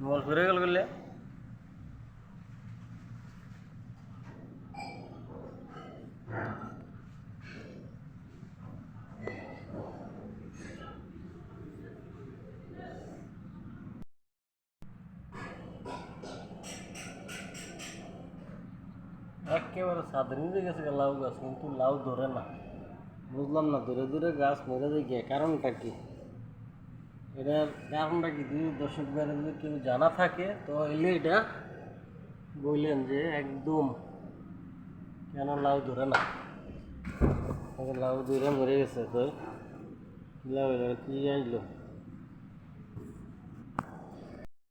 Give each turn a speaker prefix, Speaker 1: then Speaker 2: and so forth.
Speaker 1: ನೋವಿರಗಳಗಳೆ ಅಕ್ಕೆಯವರ ಸಾಧನಿನ ಗೆಸಗಳಾವು ಸುಂತು love ದೊರೆನಾ? ಮಜ್ಲಮ್ ನಾ ದೊರೆ ದೊರೆ ಗಾಸ್ ಮರೆದೆಗೆಯ ಕಾರಣ ಟಕಿ এটার কারণটা কি যদি দর্শক বাইরে যদি কেউ জানা থাকে, তো এলে এটা বললেন যে একদম কেন লাউ ধরে না? লাউ ধরে মরে গেছে তো। লাউ কি আনলো